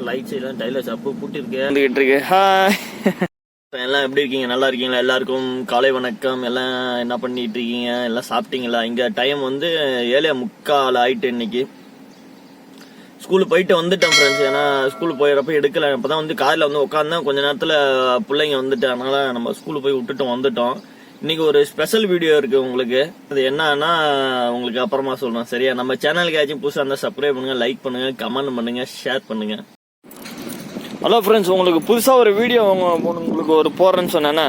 எல்லாம் லைட் சைட்லாம் டைலர்ஸ் அப்போ கூட்டிருக்கு வந்துகிட்டு இருக்கு எல்லாம் எப்படி இருக்கீங்க? நல்லா இருக்கீங்களா? எல்லாருக்கும் காலை வணக்கம். எல்லாம் என்ன பண்ணிட்டு இருக்கீங்க? எல்லாம் சாப்பிட்டீங்களா? இங்க டைம் வந்து ஏழே முக்கால் ஆயிட்டு இன்னைக்கு. ஸ்கூலுக்கு போயிட்டு வந்துட்டேன் ஃப்ரெண்ட்ஸ் ஏன்னா ஸ்கூலுக்கு போயிடறப்ப எடுக்கல. இப்பதான் வந்து காரில் வந்து உட்காந்தேன் கொஞ்ச நேரத்தில் பிள்ளைங்க வந்துட்டு அதனால நம்ம ஸ்கூலுக்கு போய் விட்டுட்டு வந்துட்டோம். இன்னைக்கு ஒரு ஸ்பெஷல் வீடியோ இருக்கு உங்களுக்கு. அது என்னன்னா உங்களுக்கு அப்புறமா சொல்றேன். சரியா? நம்ம சேனலுக்கு ஏதாச்சும் புதுசாக இருந்தால் சப்ஸ்கிரைப் பண்ணுங்க லைக் பண்ணுங்க கமெண்ட் பண்ணுங்க ஷேர் பண்ணுங்க. ஹலோ ஃப்ரெண்ட்ஸ் உங்களுக்கு புதுசாக ஒரு வீடியோ உங்களுக்கு ஒரு போடுறேன்னு சொன்னேன்னா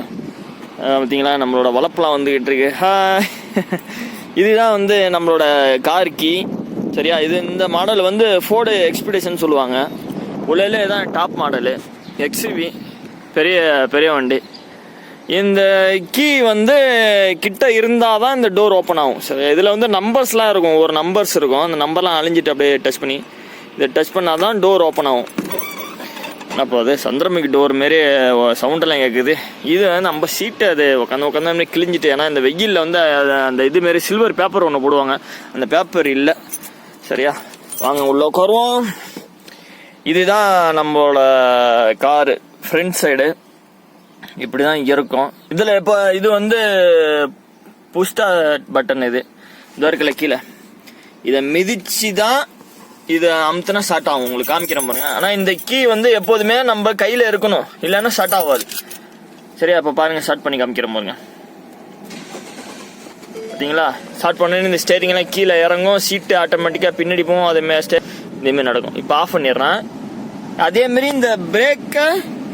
பார்த்தீங்களா? நம்மளோட வளப்பெலாம் வந்துக்கிட்டு இருக்கு. ஹாய் இதுதான் வந்து நம்மளோட கார் கீ சரியா? இது இந்த மாடல் வந்து ஃபோர்டு எக்ஸ்பிடேஷன் சொல்லுவாங்க. உள்ளே தான் டாப் மாடலு எக்ஸிவி பெரிய பெரிய வண்டி. இந்த கீ வந்து கிட்ட இருந்தால் தான் இந்த டோர் ஓப்பன் ஆகும். சரி இதில் வந்து நம்பர்ஸ்லாம் இருக்கும். ஒரு நம்பர்ஸ் இருக்கும். அந்த நம்பர்லாம் அழிஞ்சிட்டு அப்படியே டச் பண்ணி இதை டச் பண்ணால் தான் டோர் ஓப்பன் ஆகும். அப்போ அது சந்திரமிக் டோர் மாரி சவுண்டெல்லாம் கேட்குது இது வந்து நம்ம சீட்டு அது உட்காந்து உட்காந்து அப்படியே கிழிஞ்சிட்டு ஏன்னா இந்த வெயிலில் வந்து அந்த இது மாரி சில்வர் பேப்பர் ஒன்று போடுவாங்க. அந்த பேப்பர் இல்லை. சரியா? வாங்க உள்ள உட்காருவோம். இதுதான் நம்மளோட காரு ஃப்ரண்ட் சைடு இப்படி தான் இருக்கும். இதில் இப்போ இது வந்து புஷ்டா பட்டன் இது. இது இருக்குல்ல கீழே. இதை மிதிச்சு தான் இது அமுத்துனா ஸ்டார்ட் ஆகும். உங்களுக்கு காமிக்கிறேன் பாருங்க. ஆனால் இந்த கீ வந்து எப்போதுமே நம்ம கையில் இருக்கணும். இல்லைன்னா ஸ்டார்ட் ஆகாது. சரியா? இப்போ பாருங்க ஸ்டார்ட் பண்ணி காமிக்கிறேன் பாருங்க. பார்த்தீங்களா ஸ்டார்ட் பண்ணி இந்த ஸ்டேரிங்லாம் கீழே இறங்கும். சீட்டு ஆட்டோமேட்டிக்காக பின்னாடி போகும். அதே மாதிரி ஸ்டே இதேமாரி நடக்கும். இப்போ ஆஃப் பண்ணிடுறேன். அதேமாரி இந்த பிரேக்கை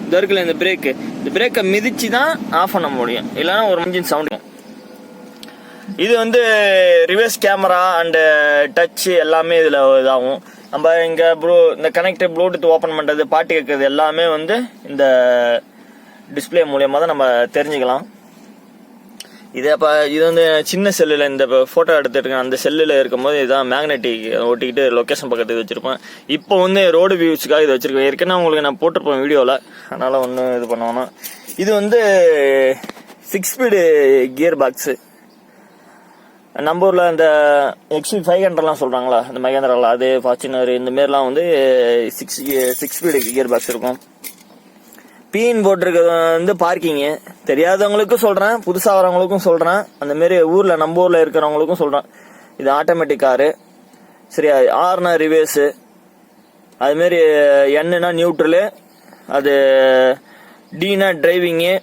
இந்த இருக்குல்ல இந்த பிரேக்கு இந்த பிரேக்கை மிதிச்சு தான் ஆஃப் பண்ண முடியும். இல்லைன்னா ஒரு இன்ஜின் சவுண்ட் இது வந்து ரிவர்ஸ் கேமரா அண்டு டச் எல்லாமே இதில் இதாகும். நம்ம இங்கே ப்ளூ இந்த கனெக்டர் ப்ளூடூத் ஓப்பன் பண்ணுறது பாட்டு கேட்கறது எல்லாமே வந்து இந்த டிஸ்பிளே மூலியமாக தான் நம்ம தெரிஞ்சுக்கலாம். இது அப்போ இது வந்து சின்ன செல்லில் இந்த ஃபோட்டோ எடுத்துருக்கேன் அந்த செல்லில் இருக்கும்போது இதுதான் மேக்னெட்டிக் ஒட்டிக்கிட்டு லொக்கேஷன் பக்கத்துக்கு வச்சுருப்பேன். இப்போ வந்து ரோடு வியூஸுக்காக இது வச்சுருக்கேன். ஏற்கனவே உங்களுக்கு நான் போட்டிருப்பேன் வீடியோவில் அதனால் ஒன்றும் இது பண்ணுவோன்னா இது வந்து சிக்ஸ் ஸ்பீடு கியர் பாக்ஸு நம்ம ஊரில் இந்த எக்ஸ்பி ஃபைவ் ஹண்ட்ரட்லாம் சொல்கிறாங்களா இந்த மகேந்திராவில் அது ஃபார்ச்சுனர் இந்த மாரிலாம் வந்து six six speed gear box இருக்கும் பீன் போட்டிருக்கிறது வந்து பார்க்கிங்கு தெரியாதவங்களுக்கும் சொல்கிறேன் புதுசாக வரவங்களுக்கும் சொல்கிறேன் அந்த மாரி ஊரில் நம்ம ஊரில் இருக்கிறவங்களுக்கும் சொல்கிறேன் இது ஆட்டோமேட்டிக் காரு சரியா? ஆர்னா ரிவேஸு அதுமாரி என்னன்னா நியூட்ரலு அது டீனா டிரைவிங்கு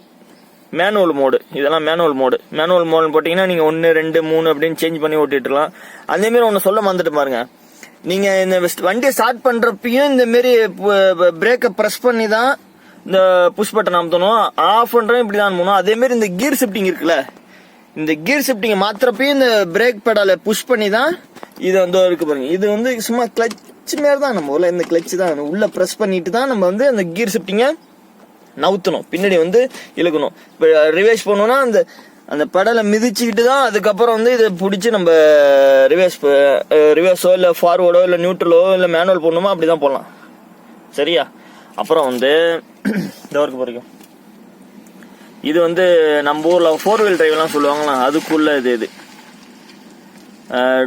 மேனுவல் மோடு இதெல்லாம் மேனுவல் மோடு மேனுவல் மோடுன்னு போட்டிங்கன்னா நீங்கள் ஒன்று ரெண்டு மூணு அப்படின்னு சேஞ்ச் பண்ணி ஓட்டிட்டுலாம் அதேமாரி ஒன்று சொல்ல மறந்துட்டு பாருங்க. நீங்கள் இந்த வண்டியை ஸ்டார்ட் பண்ணுறப்பையும் இந்த மாரி பிரேக்கை ப்ரெஸ் பண்ணி தான் இந்த புஷ் பட்டன் அமுத்தணும். ஆஃப் பண்ணுறோம் இப்படி தான் அனுப்பணும் அதே மாதிரி இந்த கியர் ஷிஃப்டிங் இருக்குல்ல. இந்த கியர் ஷிஃப்டிங் மாத்திரப்பையும் இந்த பிரேக் பெடாலை புஷ் பண்ணி தான் இது வந்து இருக்கு பாருங்க. இது வந்து சும்மா கிளச் மாரி தான் நம்ம ஊர்ல இந்த கிளச் தான். உள்ள ப்ரெஸ் பண்ணிட்டு தான் நம்ம வந்து அந்த கியர் ஷிஃப்டிங்கை நவுத்தணும். பின்னாடி வந்து இழுக்கணும். இப்போ ரிவேஸ் பண்ணோன்னா அந்த அந்த பெடலை மிதிச்சுக்கிட்டு தான் அதுக்கப்புறம் வந்து இதை பிடிச்சி நம்ம ரிவேஸ் ரிவேஸோ இல்லை ஃபார்வர்டோ இல்லை நியூட்ரலோ இல்லை மேனுவல் போடணுமோ அப்படி தான் போடலாம். சரியா? அப்புறம் வந்து டோருக்கு பிடிக்கும் இது வந்து நம்ம ஊரில் ஃபோர் வீல் டிரைவ்லாம் சொல்லுவாங்களா அதுக்குள்ள இது இது.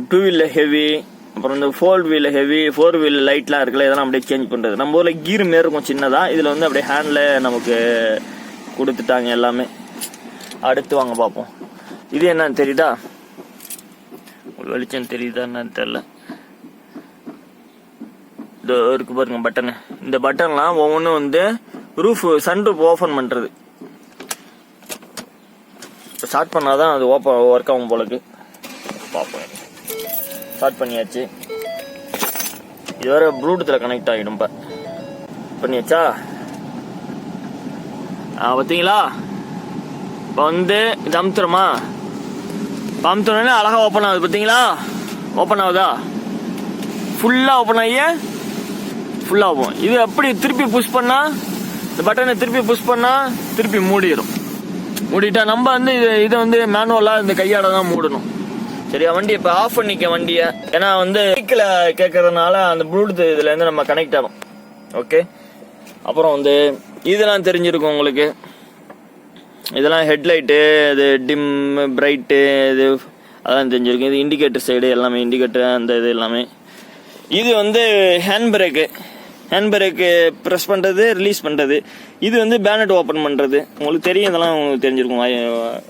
டூ வீலில் ஹெவி அப்புறம் இந்த four wheel heavy four wheel லைட்லாம் இருக்குல்ல இதெல்லாம் அப்படியே சேஞ்ச் பண்ணுறது நம்ம ஊரில் கீர் மாரி இருக்கும் சின்னதாக இதில் வந்து அப்படியே ஹேண்டில் நமக்கு கொடுத்துட்டாங்க எல்லாமே. அடுத்து வாங்க பார்ப்போம். இது என்னன்னு தெரியுதா? உங்களுக்கு வெளிச்சம் தெரியுதா என்னன்னு தெரில இதோ இருக்கு பாருங்க பட்டனு இந்த பட்டன்லாம் ஒவ்வொன்றும் வந்து ரூஃப் சன்ரூஃப் ஓப்பன் பண்ணுறது ஸ்டார்ட் பண்ணாதான் அது ஓப்பன் ஒர்க் ஆகும் போலக்கு பார்ப்போம். ஸ்டார்ட் பண்ணியாச்சு. இது வேற ப்ளூடூத்தில் கனெக்ட் ஆகிடும் இப்போ பண்ணியாச்சா? ஆ பார்த்தீங்களா இப்போ வந்து இது அமுத்துறோமா? இப்போ அமுத்துறோன்னே அழகாக ஓப்பன் ஆகுது பார்த்தீங்களா ஓப்பன் ஆகுதா? ஃபுல்லாக ஓப்பன் ஆகி ஃபுல்லாக ஆகும் இது அப்படி திருப்பி புஷ் பண்ணால் இந்த பட்டனை திருப்பி புஷ் பண்ணால் திருப்பி மூடிடும் மூடிட்டா நம்ம வந்து இது இதை வந்து மேனுவலாக இந்த கையாட தான் மூடணும். சரியா வண்டி இப்போ ஆஃப் பண்ணிக்க வண்டியை. ஏன்னா வந்து பைக்கில் கேட்கறதுனால அந்த ப்ளூடூத் இதுலேருந்து நம்ம கனெக்ட் ஆகும். ஓகே அப்புறம் வந்து இதெல்லாம் தெரிஞ்சிருக்கும் உங்களுக்கு. இதெல்லாம் ஹெட்லைட்டு இது டிம் பிரைட்டு இது அதெல்லாம் தெரிஞ்சிருக்கும். இது இண்டிகேட்டர் சைடு எல்லாமே இண்டிகேட்டர் அந்த இது எல்லாமே. இது வந்து hand brake hand brake press பண்ணுறது ரிலீஸ் பண்ணுறது இது வந்து பேனட் ஓப்பன் பண்ணுறது உங்களுக்கு தெரியும் இதெல்லாம் உங்களுக்கு தெரிஞ்சிருக்கும். வாய்-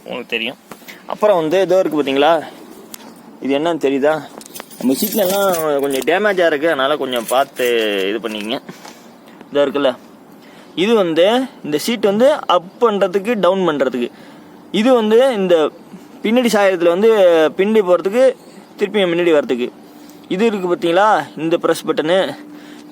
உங்களுக்கு தெரியும். அப்புறம் வந்து இதோ இருக்குது பார்த்தீங்களா இது என்னன்னு தெரியுதா? நம்ம சீட்லலாம் எல்லாம் கொஞ்சம் டேமேஜாக இருக்குது அதனால் கொஞ்சம் பார்த்து இது பண்ணிக்கங்க. இதாக இருக்குல்ல. இது வந்து இந்த சீட் வந்து அப் பண்ணுறதுக்கு டவுன் பண்ணுறதுக்கு இது வந்து இந்த பின்னாடி சாயத்தில் வந்து பின்னாடி போகிறதுக்கு திருப்பி முன்னாடி வரதுக்கு இது இருக்குது பார்த்தீங்களா? இந்த ப்ரெஸ் பட்டனு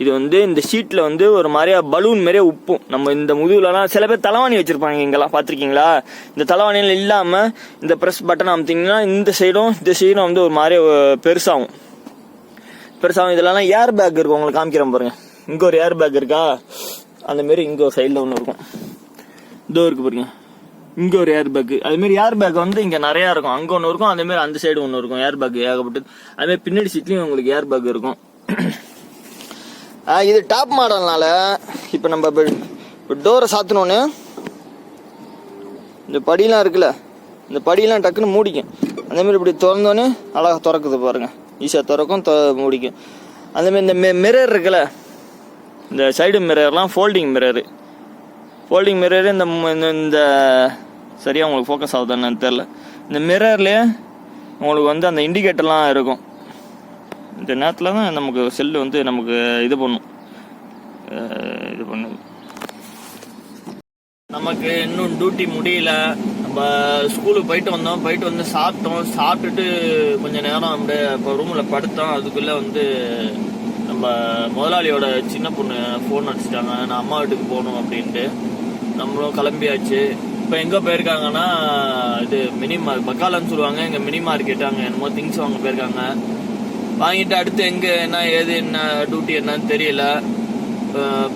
இது வந்து இந்த சீட்டில் வந்து ஒரு மாதிரியா பலூன் மாதிரியே உப்பும். நம்ம இந்த முதுகுலலாம் சில பேர் தலைவாணி வச்சுருப்பாங்க இங்கெல்லாம் பார்த்துருக்கீங்களா? இந்த தலைவாணியில் இல்லாமல் இந்த ப்ரெஸ் பட்டன் அமுத்திங்கன்னா இந்த சைடும் இந்த சைடும் வந்து ஒரு மாதிரி பெருசாகும் பெருசாகும் இதெல்லாம் ஏர் பேக் இருக்கும். உங்களுக்கு காமிக்கிறேன் பாருங்க. இங்கே ஒரு ஏர் பேக் இருக்கா? அந்த மாரி இங்கே ஒரு சைடில் ஒன்று இருக்கும். இதோ இருக்கு பாருங்க. இங்கே ஒரு ஏர் பேக் அதுமாரி ஏர் பேக் வந்து இங்கே நிறையா இருக்கும். அங்கே ஒன்று இருக்கும் அதேமாரி அந்த சைடு ஒன்று இருக்கும். ஏர் பேக் ஏகப்பட்டது. அதுமாரி பின்னாடி சீட்லேயும் உங்களுக்கு ஏர் பேக் இருக்கும். இது டாப் மாடல்னால இப்போ நம்ம இப்போ டோரை சாத்தினோன்னு இந்த படியெலாம் இருக்குல்ல இந்த படியெலாம் டக்குன்னு மூடிக்கும். அந்தமாரி இப்படி திறந்தோன்னே அழகாக திறக்குது பாருங்க. ஈஸியாக திறக்கும் தொ மூடிக்கும். அந்தமாரி இந்த மெ மிரர் இருக்குல்ல இந்த சைடு மிரர்லாம் ஃபோல்டிங் மிரரு ஃபோல்டிங் மிரரு இந்த இந்த- இந்த சரியாக உங்களுக்கு ஃபோக்கஸ் ஆகுதுன்னு தெரில இந்த மிரர்லேயே உங்களுக்கு வந்து அந்த இண்டிகேட்டர்லாம் இருக்கும். இந்த நேரத்தில் தான் நமக்கு செல்லு வந்து நமக்கு இது பண்ணும். இது பண்ணும் நமக்கு இன்னும் டியூட்டி முடியல. நம்ம ஸ்கூலுக்கு போயிட்டு வந்தோம். போயிட்டு வந்து சாப்பிட்டோம். சாப்பிட்டுட்டு கொஞ்சம் நேரம் அப்படியே இப்போ ரூமில் படுத்தோம். அதுக்குள்ளே வந்து நம்ம முதலாளியோட சின்ன பொண்ணு ஃபோன் அடிச்சிட்டாங்க. நான் அம்மா வீட்டுக்கு போகணும் அப்படின்ட்டு. நம்மளும் கிளம்பியாச்சு. இப்போ எங்கே போயிருக்காங்கன்னா இது மினி மார்க் பக்காலன்னு சொல்லுவாங்க. இங்கே மினி மார்க்கெட் அங்கே என்னமோ திங்ஸ் வாங்க போயிருக்காங்க. வாங்கிட்டு அடுத்து எங்கே என்ன ஏது என்ன டியூட்டி என்னன்னு தெரியல.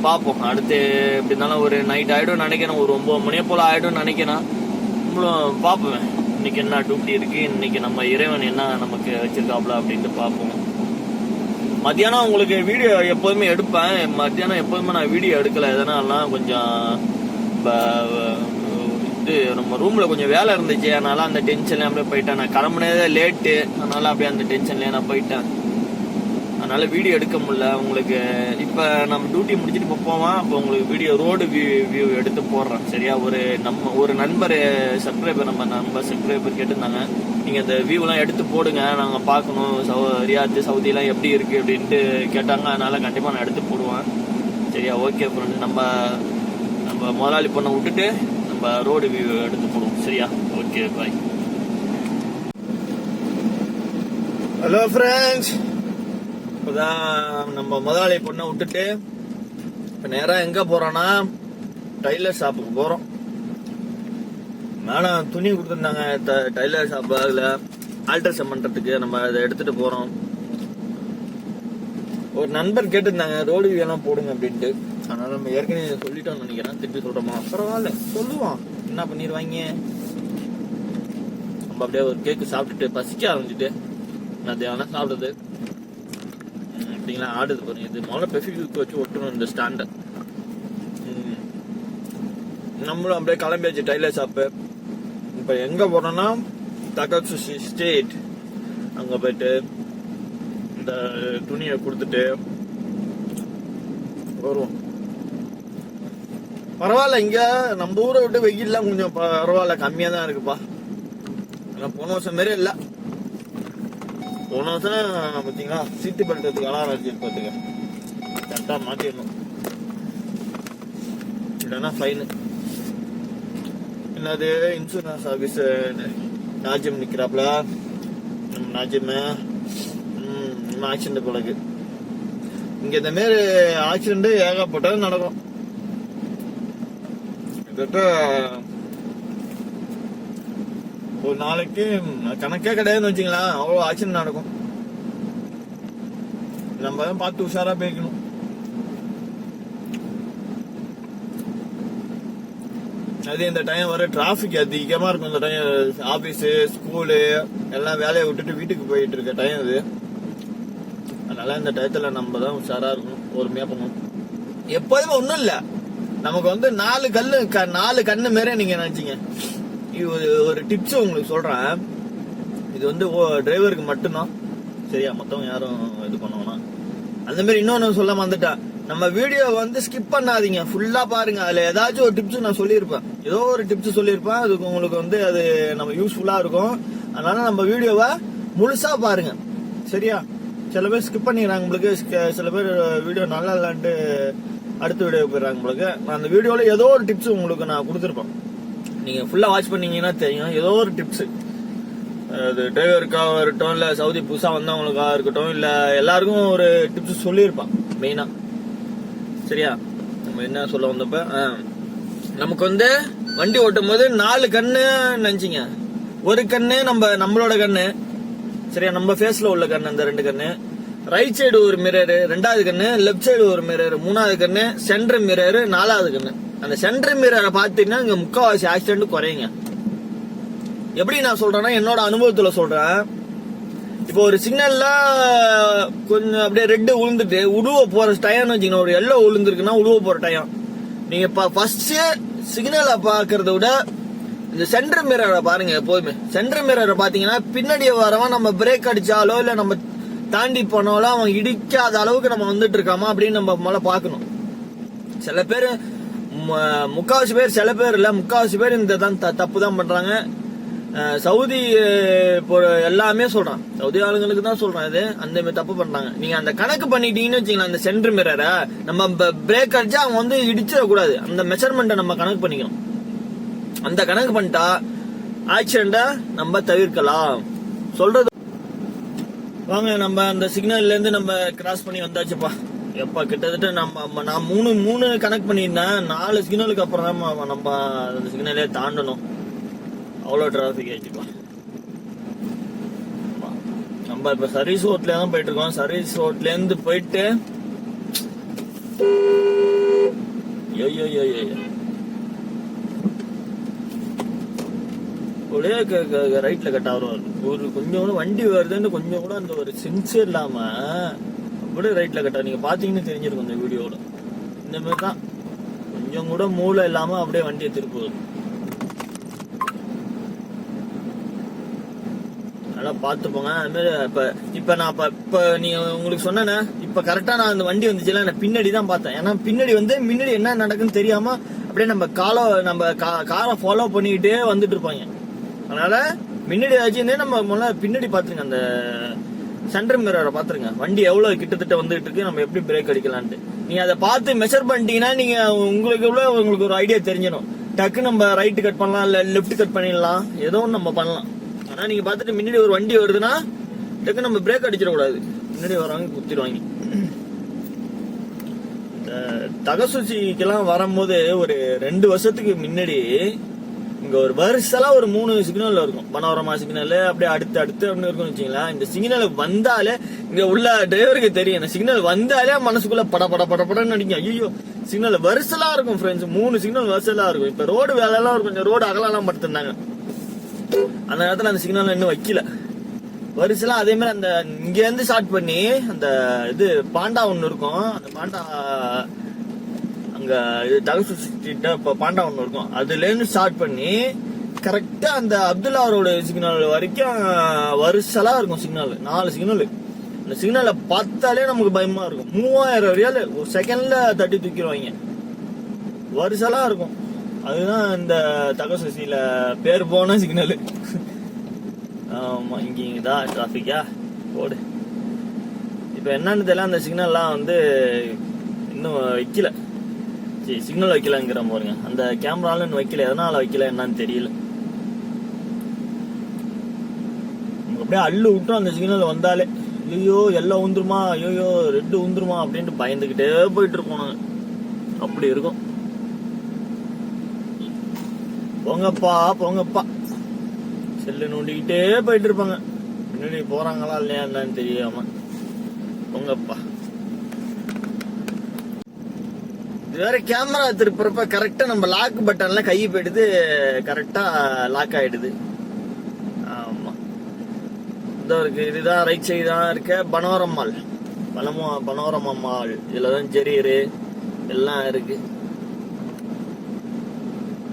பார்ப்போம் அடுத்து எப்படி இருந்தாலும் ஒரு நைட் ஆகிடும் நினைக்கிறேன். ஒரு ஒம்பது மணியை போல் ஆகிடும் நினைக்கிறேன். நம்மளும் பார்ப்போம் இன்னைக்கு என்ன டியூட்டி இருக்கு? இன்னைக்கு நம்ம இறைவன் என்ன நமக்கு வச்சிருக்காப்ல அப்படின்ட்டு பார்ப்போம் மத்தியானம் உங்களுக்கு வீடியோ எப்போதுமே எடுப்பேன். மத்தியானம் எப்போதுமே நான் வீடியோ எடுக்கல. எதனாலாம் கொஞ்சம் இது நம்ம ரூம்ல கொஞ்சம் வேலை இருந்துச்சு. அதனால அந்த டென்ஷன்ல அப்படியே போயிட்டேன். நான் கிளம்புனதே லேட்டு அதனால அப்படியே அந்த டென்ஷன்லேயே நான் போயிட்டேன். அதனால வீடியோ எடுக்க முடியல. உங்களுக்கு இப்ப நம்ம டியூட்டி முடிச்சுட்டு இப்போ போவோம். அப்போ உங்களுக்கு வீடியோ ரோடு வியூ வியூ எடுத்து போடுறேன். சரியா? ஒரு நம்ம ஒரு நண்பர் சப்ஸ்கிரைபர் நம்ம நண்பர் சப்ஸ்கிரைபர் கேட்டிருந்தாங்க. நீங்க அந்த வியூலாம் எடுத்து போடுங்க. நாங்க பார்க்கணும். சவு ரியாத்து சவுதிலாம் எப்படி இருக்கு அப்படின்ட்டு கேட்டாங்க. அதனால கண்டிப்பா நான் எடுத்து போடுவேன். சரியா? ஓகே ஃப்ரெண்ட் நம்ம நம்ம முதலாளி பொண்ணை விட்டுட்டு நம்ம ரோடு வியூ எடுத்து போடுவோம் சரியா? ஓகே பாய் ஹலோ ஃப்ரெண்ட்ஸ் இப்போதான் நம்ம முதலாளி பொண்ணை விட்டுட்டு இப்போ நேராக எங்கே போகிறோன்னா டைலர் ஷாப்புக்கு போகிறோம் மேடம் துணி கொடுத்துருந்தாங்க டைலர் ஷாப் அதில். ஆல்ட்ரேஷன் பண்ணுறதுக்கு நம்ம அதை எடுத்துகிட்டு போகிறோம் ஒரு நண்பர் கேட்டிருந்தாங்க ரோடு வியூலாம் போடுங்க அப்படின்ட்டு. அதனால நம்ம ஏற்கனவே சொல்லிட்டோம்னு நினைக்கிறேன். திருப்பி சொல்கிறோமா பரவாயில்ல சொல்லுவோம். என்ன பண்ணிடுவாங்க? நம்ம அப்படியே ஒரு கேக்கு சாப்பிட்டுட்டு பசிக்க ஆரம்பிச்சுட்டு மத்தியானம் சாப்பிடுது அப்படிங்களா? இப்படிங்களா ஆடுது பாருங்க. இது முதல்ல பெஃபிக் வச்சு ஒட்டணும் இந்த ஸ்டாண்டை நம்மளும் அப்படியே கிளம்பியாச்சு டைலர் ஷாப்பு இப்போ எங்கே போனோம்னா தகசுஷி ஸ்டேட் அங்கே போயிட்டு இந்த துணியை கொடுத்துட்டு வருவோம். பரவாயில்ல இங்க நம்ம ஊரை விட்டு வெயில்லாம் கொஞ்சம் பரவாயில்ல கம்மியா தான் இருக்குப்பா. ஆனா போன வருஷம் மாரி இல்ல. போன வருஷம் பாத்தீங்களா சீட்டு பெல்ட்டுக்கு அலாரம் அடிச்சு பாத்துக்க கரெக்டா மாத்திடணும் இல்லைன்னா ஃபைனு என்னது இன்சூரன்ஸ் ஆஃபீஸ் நாஜிம் நிக்கிறாப்ல நம்ம நாஜிம் ஆக்சிடென்ட் பிறகு இங்க இந்த மாரி ஆக்சிடென்ட் ஏகப்பட்டது நடக்கும். கிட்டத்தட்ட ஒரு நாளைக்கு கணக்கே கிடையாதுன்னு வச்சுங்களேன். அவ்வளோ ஆக்சிடென்ட் நடக்கும். நம்ம தான் பார்த்து உஷாரா போய்க்கணும். அது இந்த டைம் வர டிராஃபிக் அதிகமா இருக்கும். இந்த டைம் ஆபீஸ் ஸ்கூலு எல்லாம் வேலையை விட்டுட்டு வீட்டுக்கு போயிட்டு இருக்க டைம் இது அதனால இந்த டயத்துல நம்ம தான் உஷாரா இருக்கணும். பொறுமையாக போகணும். எப்போதுமே ஒன்றும் இல்லை. நமக்கு வந்து நாலு கல்லு க- நாலு கண்ணு மாரி நீங்க நினைச்சீங்க. ஒரு- ஒரு டிப்ஸ் உங்களுக்கு சொல்றேன். இது வந்து டிரைவருக்கு மட்டும்தான். சரியா மொத்தம் யாரும் இது பண்ணுவோம்னா அந்த மாதிரி இன்னொன்னு சொல்ல வந்துட்டேன் நம்ம வீடியோ வந்து ஸ்கிப் பண்ணாதீங்க. ஃபுல்லா பாருங்க. அதுல ஏதாச்சும் ஒரு டிப்ஸ் நான் சொல்லியிருப்பேன். ஏதோ ஒரு டிப்ஸ் சொல்லியிருப்பேன். அதுக்கு உங்களுக்கு வந்து அது நம்ம யூஸ்ஃபுல்லா இருக்கும். அதனால நம்ம வீடியோவை முழுசா பாருங்க. சரியா? சில பேர் ஸ்கிப் பண்ணிக்கிறாங்க. உங்களுக்கு சில பேர் வீடியோ நல்லா இல்லைன்ட்டு அடுத்த வீடியோ போயிடுறாங்க உங்களுக்கு நான் அந்த வீடியோவில் ஏதோ ஒரு டிப்ஸ் உங்களுக்கு நான் கொடுத்துருப்பேன். நீங்கள் ஃபுல்லாக வாட்ச் பண்ணீங்கன்னா தெரியும். ஏதோ ஒரு டிப்ஸு அது டிரைவருக்காக இருக்கட்டும் இல்லை சவுதி புதுசாக வந்தவங்களுக்காக இருக்கட்டும் இல்லை எல்லாருக்கும் ஒரு டிப்ஸ் சொல்லியிருப்பான் மெயினாக சரியா? நம்ம என்ன சொல்ல வந்தப்ப ஆ. நமக்கு வந்து வண்டி ஓட்டும் போது நாலு கண்ணு நினச்சிங்க. ஒரு கண்ணு நம்ம நம்மளோட கண்ணு. சரியா? நம்ம ஃபேஸில் உள்ள கண்ணு அந்த ரெண்டு கண்ணு. ரைட் சைடு ஒரு மிரரு ரெண்டாவது கண்ணு லெஃப்ட் சைடு ஒரு மிரரு மூணாவது கண்ணு சென்டர் மிரரு நாலாவது கண்ணு. அந்த சென்டர் மிரரை பார்த்தீங்கன்னா இங்க முக்காவாசி ஆக்சிடென்ட் குறையுங்க. எப்படி நான் சொல்றேன்னா என்னோட அனுபவத்துல சொல்றேன். இப்போ ஒரு சிக்னல்ல கொஞ்சம் அப்படியே ரெட்டு உளுந்துட்டு உழுவ போற டயம்னு வச்சுக்கணும் ஒரு எல்லோ உளுந்துருக்குன்னா உழுவ போற டயம் நீங்க ஃபர்ஸ்ட் சிக்னலை பாக்குறத விட இந்த சென்டர் மிரரை பாருங்க எப்போதுமே. சென்டர் மிரரை பாத்தீங்கன்னா பின்னாடி வரவன் நம்ம பிரேக் அடிச்சாலோ இல்ல நம்ம தாண்டி போனாலும் அவன் இடிக்காத அளவுக்கு நம்ம வந்துட்டு இருக்காமா அப்படின்னு நம்ம முதல்ல பார்க்கணும். சில பேர் முக்காவாசி பேர் சில பேர் இல்ல முக்காவாசி பேர் இந்த தான் த- தப்பு தான் பண்றாங்க. சவுதி இப்போ எல்லாமே சொல்றான். சவுதி ஆளுங்களுக்கு தான் சொல்கிறான் இது. அந்த மாதிரி தப்பு பண்றாங்க. நீங்க அந்த கணக்கு பண்ணிட்டீங்கன்னு வச்சுக்கலாம் அந்த சென்டர் மிரரை நம்ம பிரேக் அடிச்சா அவங்க வந்து இடிச்சிடக்கூடாது. அந்த மெஷர்மெண்ட்டை நம்ம கணக்கு பண்ணிக்கணும். அந்த கணக்கு பண்ணிட்டா ஆக்சிடென்ட நம்ம தவிர்க்கலாம். சொல்றது வாங்க நம்ம அந்த சிக்னல்ல இருந்து நம்ம கிராஸ் பண்ணி வந்தாச்சுப்பா. எப்பா கிட்டத்தட்ட நம்ம நம்ம- நான் மூணு மூணு கனெக்ட் பண்ணியிருந்தேன். நாலு சிக்னலுக்கு அப்புறம் தான் நம்ம- நம்ம அந்த சிக்னலே தாண்டணும். அவ்வளோ டிராஃபிக் ஆயிடுச்சுப்பா. நம்ம இப்ப சர்வீஸ் ரோட்ல தான் போயிட்டு இருக்கோம் சர்வீஸ் ரோட்ல இருந்து போயிட்டு ஐயோ ஐயோ ஐயோ ஒரே ரைட்ல கட் ஆகிறோம் ஒரு கொஞ்சம் கூட வண்டி வருதுன்னு கொஞ்சம் கூட அந்த ஒரு சென்ஸே இல்லாம அப்படியே ரைட்ல கட்டா. நீங்க பாத்தீங்கன்னு தெரிஞ்சிருக்கும் இந்த வீடியோல இந்த மாதிரி தான் கொஞ்சம் கூட மூளை இல்லாம அப்படியே வண்டியை திருப்புவது நல்லா பார்த்துப்போங்க அதுமாரி இப்போ இப்போ நான் இப்போ இப்போ நீங்கள் உங்களுக்கு சொன்னேனே இப்போ கரெக்டாக நான் அந்த வண்டி வந்துச்சுல நான் பின்னாடி தான் பார்த்தேன். ஏன்னா பின்னாடி வந்து முன்னாடி என்ன நடக்குன்னு தெரியாமல் அப்படியே நம்ம காலை நம்ம கா காரை ஃபாலோ பண்ணிக்கிட்டே வந்துட்டு இருப்பாங்க. அதனால முன்னாடி ஆச்சுன்னே நம்ம முதல்ல பின்னாடி பாத்துருங்க அந்த சென்டர் மிரரை பாத்துருங்க வண்டி எவ்வளவு கிட்டத்தட்ட வந்துட்டு இருக்கு நம்ம எப்படி பிரேக் அடிக்கலான்ட்டு. நீங்க அதை பார்த்து மெஷர் பண்ணிட்டீங்கன்னா நீங்க உங்களுக்கு எவ்வளவு உங்களுக்கு ஒரு ஐடியா தெரிஞ்சிடும். டக்கு நம்ம ரைட்டு கட் பண்ணலாம் இல்ல லெஃப்ட் கட் பண்ணிடலாம் ஏதோ ஒன்று நம்ம பண்ணலாம். ஆனா நீங்க பார்த்துட்டு முன்னாடி ஒரு வண்டி வருதுன்னா டக்கு நம்ம பிரேக் அடிச்சிடக்கூடாது. முன்னாடி வரவங்க குத்திடுவாங்க. இந்த வரும்போது ஒரு ரெண்டு வருஷத்துக்கு முன்னாடி இங்க ஒரு வருஷலாம் ஒரு மூணு சிக்னல் இருக்கும். மனோரமா சிக்னல் அப்படியே அடுத்து அடுத்து அப்படின்னு இருக்கும்னு வச்சுங்களேன் இந்த சிக்னல் வந்தாலே இங்க உள்ள டிரைவருக்கு தெரியும். இந்த சிக்னல் வந்தாலே மனசுக்குள்ள பட பட பட படன்னு அடிக்கும் ஐயோ சிக்னல் வருஷலா இருக்கும் ஃப்ரெண்ட்ஸ் மூணு சிக்னல் வருஷலா இருக்கும். இப்ப ரோடு வேலை எல்லாம் கொஞ்சம் ரோடு அகலாம் படுத்திருந்தாங்க. அந்த நேரத்துல அந்த சிக்னல் இன்னும் வைக்கல. வரிசைலாம் அதே மாதிரி அந்த இங்க இருந்து ஸ்டார்ட் பண்ணி அந்த இது பாண்டா ஒண்ணு இருக்கும். அந்த பாண்டா அங்க இது தகசு இப்போ இப்ப பாண்டா ஒன்று இருக்கும். அதுலேருந்து ஸ்டார்ட் பண்ணி கரெக்டா அந்த அப்துல்லா ரோடு சிக்னல் வரைக்கும் வருஷலா இருக்கும் சிக்னல் நாலு சிக்னல் அந்த சிக்னலை பார்த்தாலே நமக்கு பயமா இருக்கும். மூவாயிரம் ரியால் ஒரு செகண்ட்ல தட்டி தூக்கிடுவாங்க. வருஷலா இருக்கும். அதுதான் இந்த தகசசியில பேர் போன சிக்னல் ஆமா இங்க இங்கதான் டிராபிக்கா போடு. இப்போ என்னன்னு தெரியல அந்த சிக்னல்லாம் வந்து இன்னும் வைக்கல. சரி சிக்னல் வைக்கலங்கிற பாருங்க அந்த கேமரால இன்னும் வைக்கல. எதனால வைக்கல என்னன்னு தெரியல. அப்படியே அள்ளு விட்டோம். அந்த சிக்னல் வந்தாலே ஐயோ எல்லாம் உந்துருமா ஐயோ ரெட்டு உந்துருமா அப்படின்ட்டு பயந்துகிட்டே போயிட்டு இருக்கோம் நாங்க. அப்படி இருக்கும். போங்கப்பா போங்கப்பா. செல்லு நோண்டிக்கிட்டே போயிட்டு இருப்பாங்க. முன்னாடி போறாங்களா இல்லையா என்னன்னு தெரியாம. போங்கப்பா இது வேற கேமரா திருப்புறப்ப கரெக்டா நம்ம லாக் பட்டன்ல கை போயிடுது கரெக்டா லாக் ஆயிடுது. ஆமா. இதோ இருக்கு இதுதான் ரைட் சைடு தான் இருக்க பனோரம் மால் பனமோ பனோரமா மால் இதுலதான் ஜெரியரு எல்லாம் இருக்கு.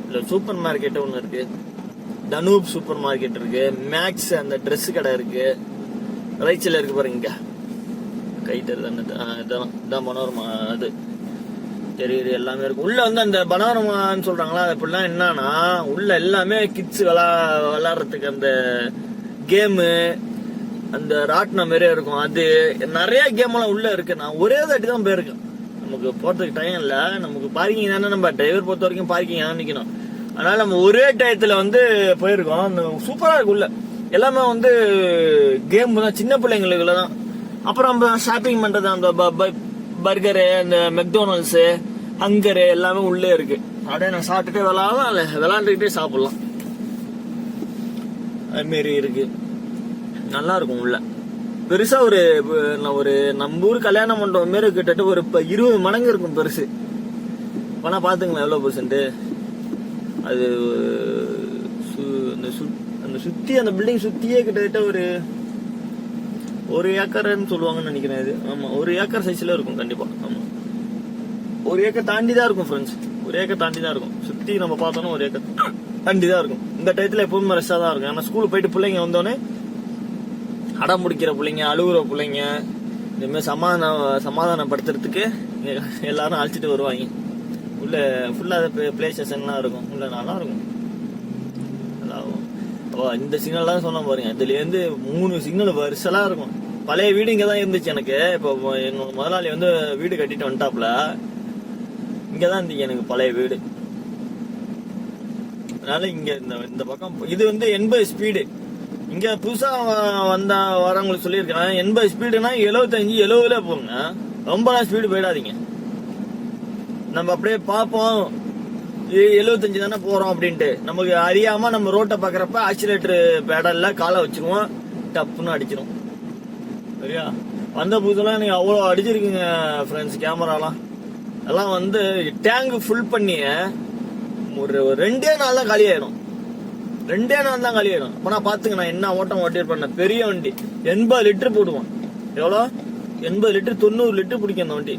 இதுல சூப்பர் மார்க்கெட் ஒன்று இருக்கு. தனூப் சூப்பர் மார்க்கெட் இருக்கு. மேக்ஸ் அந்த ட்ரெஸ் கடை இருக்கு. ரைட் சைடில் இருக்கு பாருங்க இங்க. கை இதான் இதான் மனோரமா அது. தெரியுது எல்லாமே இருக்கும் உள்ள வந்து அந்த பனோரமான்னு சொல்றாங்களா? அது அப்படிலாம் என்னன்னா உள்ள எல்லாமே கிட்ஸ் விளா விளாடுறதுக்கு அந்த கேமு அந்த ராட்டினம் மாரியே இருக்கும். அது நிறைய கேம் எல்லாம் உள்ள இருக்கு. நான் ஒரே தாட்டி தான் போயிருக்கேன். நமக்கு போறதுக்கு டைம் இல்ல. நமக்கு பார்க்கிங் தானே நம்ம டிரைவர் பொறுத்த வரைக்கும் பார்க்கிங் நிற்கணும் அதனால நம்ம ஒரே டயத்துல வந்து போயிருக்கோம். அந்த சூப்பரா இருக்கு உள்ள. எல்லாமே வந்து கேம் தான். சின்ன பிள்ளைங்களுக்குள்ள தான். அப்புறம் நம்ம ஷாப்பிங் பண்றது அந்த பர்கரு அந்த மெக்டோனல்ஸ் ஹங்கரு எல்லாமே உள்ளே இருக்கு. அப்படியே நான் சாப்பிட்டுட்டே விளாடலாம் விளாண்டுக்கிட்டே சாப்பிடலாம். அது மாரி இருக்கு. நல்லா இருக்கும் உள்ள. பெருசா ஒரு ஒரு நம்ம ஊர் கல்யாண மண்டபம் மாரி கிட்டத்தட்ட ஒரு இருபது மடங்கு இருக்கும் பெருசு. பணம் பாத்துங்களேன் எவ்வளவு பெர்சன்ட் அது சு- அந்த அந்த சுத்தி அந்த பில்டிங் சுத்தியே கிட்டத்தட்ட ஒரு ஒரு ஏக்கர்னு சொல்லுவாங்கன்னு நினைக்கிறேன் இது. ஆமா ஒரு ஏக்கர் சைஸ்ல இருக்கும் கண்டிப்பா. ஆமா. ஒரு ஏக்கர் தாண்டி தான் இருக்கும் ஃப்ரெண்ட்ஸ் ஒரு ஏக்கர் தாண்டி தான் இருக்கும். சுத்தி நம்ம பார்த்தோம்னா ஒரு ஏக்கர் தாண்டி தான் இருக்கும். இந்த டயத்துல எப்பவுமே ரெஸ்டா தான் இருக்கும். ஆனால் ஸ்கூல் போயிட்டு பிள்ளைங்க வந்தோடனே அடம் முடிக்கிற பிள்ளைங்க அழுகுற பிள்ளைங்க இதுமாதிரி சமாதான சமாதானப்படுத்துறதுக்கு எல்லாரும் அழைச்சிட்டு வருவாங்க. உள்ள ஃபுல்லா பிளே ஸ்டேஷன்லாம் இருக்கும். உள்ள நல்லா இருக்கும். நல்லா ஓ இந்த சிக்னல் தான் சொன்ன பாருங்க. இதுல இருந்து மூணு சிக்னல் வரிசலா இருக்கும். பழைய வீடு இங்க தான் இருந்துச்சு எனக்கு. இப்போ என்னோட முதலாளி வந்து வீடு கட்டிட்டு வந்துட்டாப்ல இங்க தான் இருந்துச்சு எனக்கு பழைய வீடு. அதனால இங்க இந்த இந்த பக்கம் இது வந்து எண்பது ஸ்பீடு இங்க புதுசா வந்த வரவங்களுக்கு சொல்லியிருக்கேன் எண்பது ஸ்பீடுனா எழுபத்தஞ்சு எழுபதுல போங்க. ரொம்ப ஸ்பீடு போயிடாதீங்க. நம்ம அப்படியே பார்ப்போம். எழுபத்தஞ்சு தானே போறோம் அப்படின்ட்டு. நமக்கு அறியாம நம்ம ரோட்டை பாக்குறப்ப ஆக்சிலேட்டர் பேடல்ல காலை வச்சிருவோம் டப்புன்னு அடிச்சிரும். சரியா? வந்த புதுலாம் எனக்கு அவ்வளோ அடிச்சிருக்குங்க ஃப்ரெண்ட்ஸ் கேமராலாம் எல்லாம் வந்து டேங்க் ஃபுல் பண்ணி ஒரு ரெண்டே நாள் தான் காலி ஆயிடும் ரெண்டே நாள் தான் காலி அப்ப நான் பாத்துங்க நான் என்ன ஓட்டம் ஓட்டியிருப்பேன் பெரிய வண்டி. எண்பது லிட்டர் போடுவோம் எவ்வளோ? எண்பது லிட்டர் தொண்ணூறு லிட்டர் பிடிக்கும் அந்த வண்டி.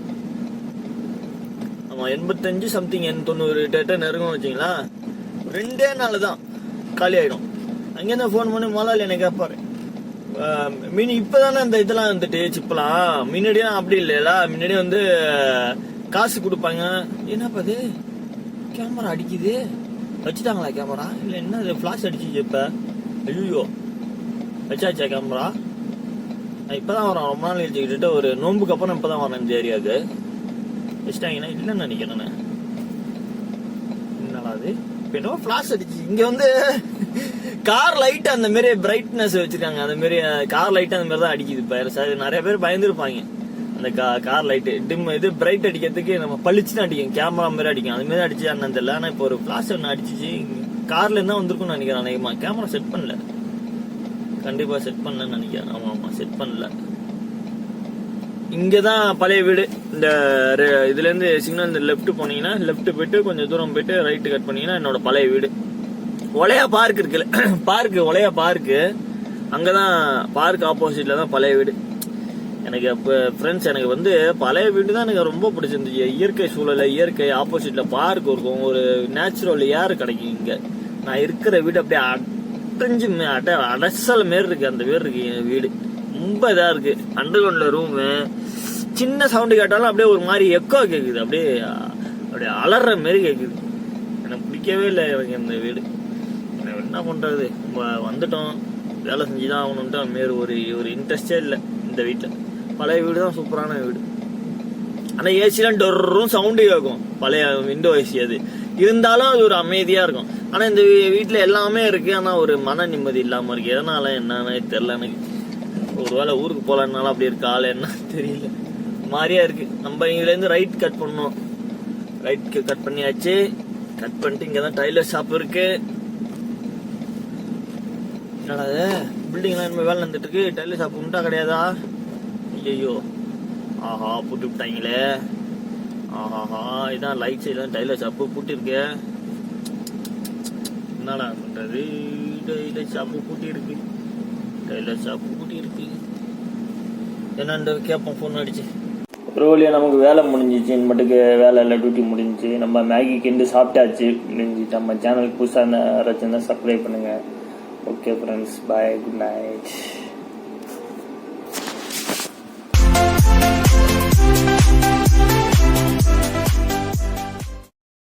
ஆமாம் எண்பத்தஞ்சு சம்திங் எண் தொண்ணூறு டேட்டை நெருங்கும் வச்சிங்களா? ரெண்டே நாள் தான் காலி ஆகிடும் அங்கேருந்து ஃபோன் பண்ணி முதலாளி என்னை கேட்பாரு மீன் இப்போ தானே அந்த இதெல்லாம் வந்துட்டு சிப்பலாம் முன்னாடியே அப்படி இல்லையா முன்னாடி வந்து காசு கொடுப்பாங்க. என்னப்பா அது கேமரா அடிக்குது. வச்சுட்டாங்களா கேமரா? இல்லை என்ன இது? ஃப்ளாஷ் அடிச்சிச்சு இப்போ. ஐயோ வச்சாச்சா கேமரா? நான் இப்பதான் வரேன் ரொம்ப நாள் கழிச்சு கிட்ட ஒரு நோன்புக்கு அப்புறம் இப்போ தான் வரேன் இந்த ஏரியாவுக்கு வச்சுட்டாங்கன்னா இல்லைன்னு நினைக்கிறேன் நான். என்னடா அது இப்ப ஃபிளாஷ் அடிச்சு. இங்க வந்து கார் லைட் அந்த மாதிரி பிரைட்னஸ் வச்சிருக்காங்க. அந்த மாதிரி கார் லைட் அந்த மாதிரி தான் அடிக்குது இப்ப. சார் நிறைய பேர் பயந்துருப்பாங்க. அந்த கா கார் லைட்டு டிம் இது பிரைட் அடிக்கிறதுக்கு நம்ம பளிச்சுன்னு அடிக்கும். கேமரா மாதிரி அடிக்கும். அது மாதிரி அடிச்சு அண்ணன் தெரியல. ஆனால் இப்போ ஒரு ஃபிளாஷ் ஒன்று அடிச்சிச்சு. கார்ல இருந்தா வந்திருக்கும்னு நினைக்கிறேன். அநேகமா. கேமரா செட் பண்ணல. கண்டிப்பா செட் பண்ணலன்னு நினைக்கிறேன். ஆமா ஆமா செட் பண்ணல. இங்கதான் பழைய வீடு. இந்த ரெ- இதுல இருந்து சிக்னல் இந்த லெஃப்ட் போனீங்கன்னா லெஃப்ட் போயிட்டு கொஞ்சம் தூரம் போயிட்டு ரைட் கட் பண்ணீங்கன்னா என்னோட பழைய வீடு. ஒலையா பார்க் இருக்குல்ல. பார்க் ஒலையா பார்க்கு அங்கதான் பார்க் ஆப்போசிட்ல தான் பழைய வீடு. எனக்கு அப்போ ஃப்ரெண்ட்ஸ் எனக்கு வந்து பழைய வீடு தான் எனக்கு ரொம்ப பிடிச்சிருந்துச்சு. இயற்கை சூழல இயற்கை ஆப்போசிட்ல பார்க் இருக்கும். ஒரு நேச்சுரல் ஏர் கிடைக்கும் இங்க. நான் இருக்கிற வீடு அப்படியே அடைஞ்சு மே- அட அடைசல் மாரி இருக்கு. அந்த வீடு இருக்கு வீடு. ரொம்ப இதாக இருக்கு. அண்டர் கிரவுண்டில் ரூமு சின்ன சவுண்டு கேட்டாலும் அப்படியே ஒரு மாதிரி எக்கோ கேட்குது அப்படியே அப்படியே அலற மாரி கேட்குது எனக்கு பிடிக்கவே இல்லை எனக்கு இந்த வீடு. எனக்கு என்ன பண்ணுறது வ- வந்துட்டோம். வேலை செஞ்சுதான் ஆகணும்ட்டு மாரி ஒரு ஒரு இன்ட்ரெஸ்டே இல்லை இந்த வீட்டில் பழைய வீடு தான் சூப்பரான வீடு. ஆனால் ஏசிலாம் டொர்ரும் சவுண்டு கேட்கும் பழைய விண்டோ ஏசி அது. இருந்தாலும் அது ஒரு அமைதியாக இருக்கும். ஆனால் இந்த வீட்டில் எல்லாமே இருக்குது ஆனால் ஒரு மன நிம்மதி இல்லாமல் இருக்குது எதனால என்னன்னு தெரில எனக்கு. ஒருவேளை ஊருக்கு போலான்னாலும் அப்படி இருக்கு ஆள் என்ன தெரியல. மாதிரியா இருக்கு. நம்ம இங்கேருந்து ரைட் கட் பண்ணோம் ரைட் கட் பண்ணியாச்சு. கட் பண்ணிட்டு இங்கே தான் டைலர் ஷாப் இருக்கு. என்னடா பில்டிங்லாம் இனிமேல் வேலை நடந்துட்டு இருக்கு. டைலர் ஷாப் உண்டா கிடையாதா? ஐயோ ஆஹா பூட்டி விட்டாங்களே. ஆஹாஹா இதான் லைட் சைடு டைலர் ஷாப்பு பூட்டிருக்கு என்னடா பண்ணுறது டைலர் ஷாப்பு பூட்டி கையில் டைலர் கூட்டி இருக்கு. என்னண்டு கேட்போம் ஃபோன் அடிச்சு. ஒரு வழியாக நமக்கு வேலை முடிஞ்சிச்சு மட்டுக்கு வேலை இல்லை டியூட்டி முடிஞ்சிச்சு. நம்ம மேகி கிண்டு சாப்பிட்டாச்சு. முடிஞ்சிச்சு. நம்ம சேனலுக்கு புதுசாக இருந்தால் யாராச்சும் தான் சப்ஸ்கிரைப் பண்ணுங்கள் okay friends bye good night